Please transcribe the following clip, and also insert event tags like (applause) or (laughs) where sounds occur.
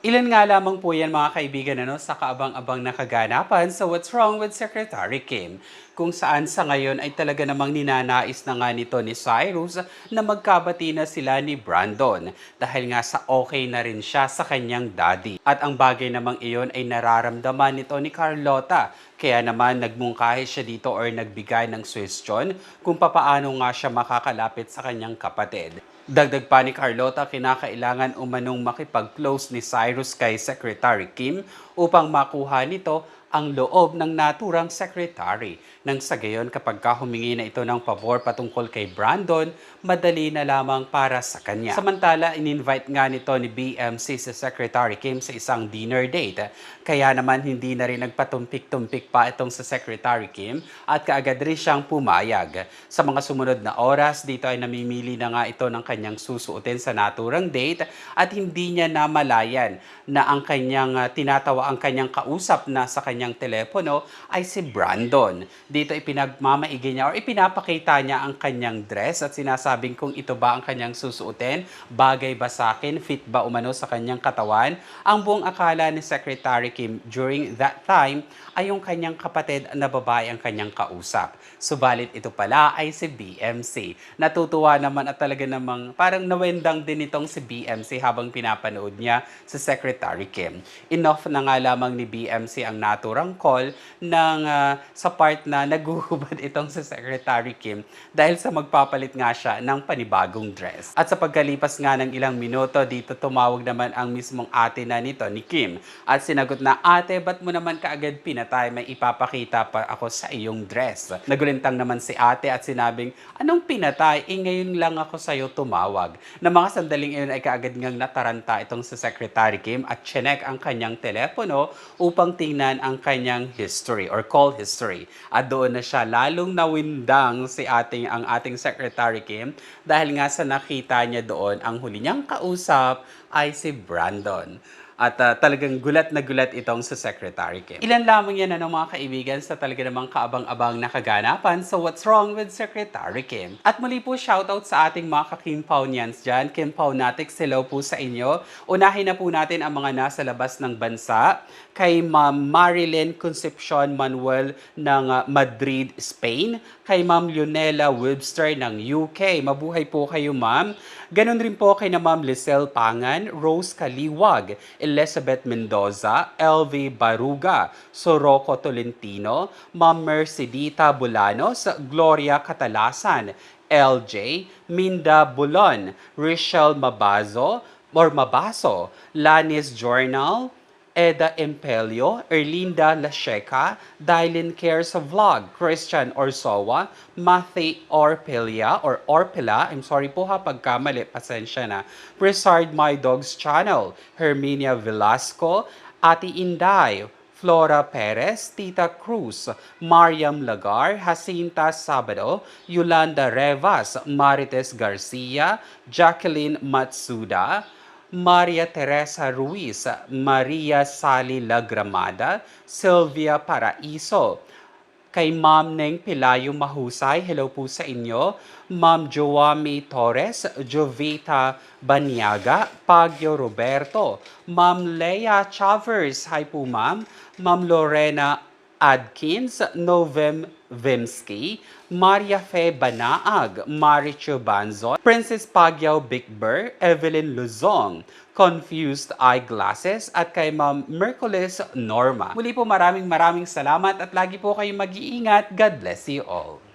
Ilan nga lamang po yan mga kaibigan ano, sa kaabang-abang na kaganapan sa What's Wrong with Secretary Kim kung saan sa ngayon ay talaga namang ninanais na nga nito ni Cyrus na magkabati na sila ni Brandon dahil nga sa okay na rin siya sa kanyang daddy. At ang bagay namang iyon ay nararamdaman nito ni Carlota kaya naman nagmungkahi siya dito or nagbigay ng suggestion kung papaano nga siya makakalapit sa kanyang kapatid. Dagdag pa ni Carlota, kinakailangan umanong makipag-close ni Cyrus kay Secretary Kim upang makuha nito ang loob ng naturang secretary. Nang sa gayon, kapag ka humingi na ito ng pabor patungkol kay Brandon, madali na lamang para sa kanya. Samantala, in-invite nga nito ni BMC si Secretary Kim sa isang dinner date. Kaya naman hindi na rin nagpatumpik-tumpik pa itong sa Secretary Kim at kaagad rin siyang pumayag. Sa mga sumunod na oras, dito ay namimili na nga ito ng kanyang susuotin sa naturang date at hindi niya namalayan na ang kanyang tinatawa ang kanyang kausap na sa kanyang telepono ay si Brandon. Dito ipinagmamaigi niya or ipinapakita niya ang kanyang dress at sinasabing kung ito ba ang kanyang susuotin, bagay ba sa akin, fit ba umano sa kanyang katawan. Ang buong akala ni Secretary Kim during that time ay yung kanyang kapatid na babae ang kanyang kausap. Subalit ito pala ay si BMC. Natutuwa naman at talaga namang parang nawendang din itong si BMC habang pinapanood niya si Secretary Kim. Enough na nga lamang ni BMC ang naturang call ng ah, sa part na naguhubad (laughs) itong si Secretary Kim dahil sa magpapalit nga siya ng panibagong dress. At sa pagkalipas nga ng ilang minuto, dito tumawag naman ang mismong ate na nito ni Kim at sinagot na, ate, ba't mo naman kaagad pinatay? May ipapakita pa ako sa iyong dress. Nagulintang naman si ate at sinabing, anong pinatay? Eh ngayon lang ako sa'yo tumawag. Na mga sandaling iyon ay kaagad ngang nataranta itong si Secretary Kim at chinek ang kanyang telepono upang tingnan ang kanyang history or call history. At doon na siya lalong nawindang si ating ang ating Secretary Kim dahil nga sa nakita niya doon ang huli niyang kausap ay si Brandon. At ah, talagang gulat na gulat itong sa Secretary Kim. Ilan lamang yan ano mga kaibigan sa talaga namang kaabang-abang na kaganapan sa What's Wrong with Secretary Kim. At muli po shoutout sa ating mga ka-Kim Paunians dyan. Kim hello po sa inyo. Unahin na po natin ang mga nasa labas ng bansa. Kay Ma'am Marilyn Concepcion Manuel ng ah, Madrid, Spain. Kay Ma'am Leonela Webster ng UK. Mabuhay po kayo ma'am. Ganon rin po kay na Ma'am Lisel Pangan, Rose Kaliwag, Elizabeth Mendoza, LV Baruga, Soroco Tolentino, Ma'am Mercedita Bulanos, Gloria Catalasan, LJ, Minda Bulon, Richelle Mabazo, or Mabaso, Lanis Journal, Eda Empelio, Erlinda Lacheca, Dylan Cares Vlog, Christian Orsowa, Matthew Orpelia or Orpela, I'm sorry po ha pagkamali, pasensya na, Presard My Dogs Channel, Herminia Velasco, Ate Inday, Flora Perez, Tita Cruz, Mariam Lagar, Jacinta Sabado, Yolanda Revas, Marites Garcia, Jacqueline Matsuda, Maria Teresa Ruiz, Maria Sally Lagramada, Sylvia Paraiso, kay Ma'am Neng Pilayo Mahusay, hello po sa inyo. Ma'am Joami Torres, Jovita Baniaga, Pagyo Roberto, Ma'am Leia Chavers, hi po ma'am. Ma'am Lorena Adkins, Novem Vimsky, Maria Fe Banaag, Maricho Banzon, Princess Pagyaw Bigber, Evelyn Luzong, Confused Eyeglasses, at kay Ma'am Merkulis Norma. Muli po maraming maraming salamat at lagi po kayong mag-iingat. God bless you all.